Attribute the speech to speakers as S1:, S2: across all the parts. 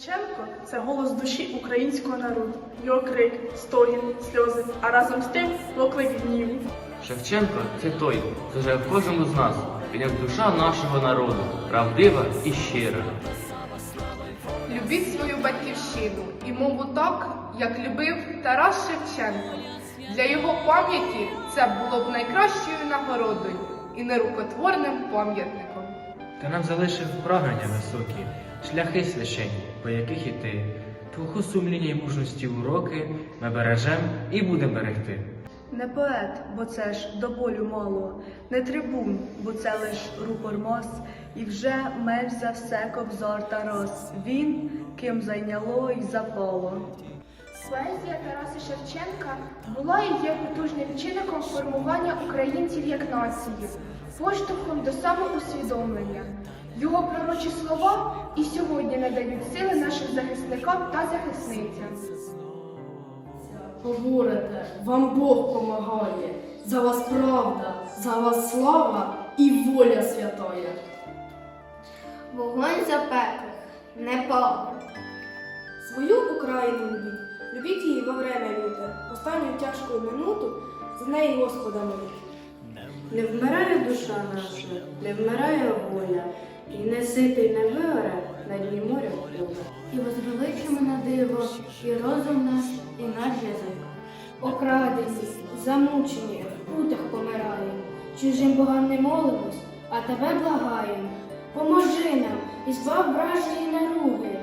S1: Шевченко це голос душі українського народу. Його крик, стогін, сльози, а разом з тим поклик гніву.
S2: Шевченко це той, хто живе в кожному з нас. Він як душа нашого народу, правдива і щира.
S3: Любіть свою батьківщину і мову так, як любив Тарас Шевченко. Для його пам'яті це було б найкращою нагородою і нерукотворним пам'ятником.
S4: Ти нам залишив прагнення високі, шляхи священні, по яких іти. Твого сумління й мужності уроки ми бережем і будемо берегти.
S5: Не поет, бо це ж до болю мало, не трибун, бо це лиш рупор мос, і вже меж за все кобзор Тарас. Він, ким зайняло й запало.
S6: Поезія Тараса Шевченка була і є потужним чинником формування українців як нації, поштовхом до самоусвідомлення. Його пророчі слова і сьогодні надають сили нашим захисникам та захисницям.
S7: Говорите, вам Бог помагає, за вас правда, за вас слава і воля святая.
S8: Вогонь запеклих не пале.
S9: Свою Україну любіть, любіть її во время літа, останню тяжку минуту за неї Господа моліть.
S10: Не вмирає душа наша, не вмирає воля, і не ситий не вигоре на дні моря поля.
S8: І возвеличимо на диво, і розум наш, і наш язик.
S9: Окрадені, замучені, в путах помираємо, чужим богам не молимось, а тебе благаємо. Поможи нам і збав вражої наруги.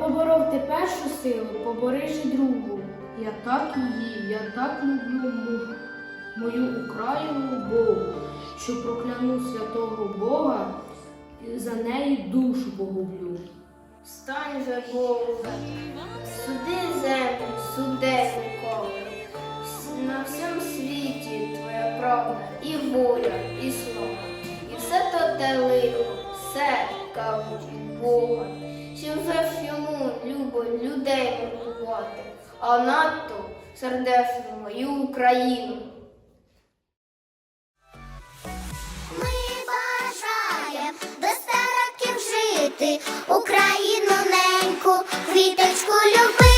S9: Поборов ти першу силу, побори ж і другу.
S7: Я так її, я так люблю мою Україну Богу, що прокляну святого Бога і за неї душу погублю.
S8: Встань же Богу, суди землю, суде ніколи. На всьому світі твоя правда і воля, і слово. І все то те лихо, все кажуть від Бога. Чим вже ж йому любо людей мордувати, а надто сердечно мою Україну.
S11: Ми бажаєм без староків жити, Україну неньку, квіточку любити.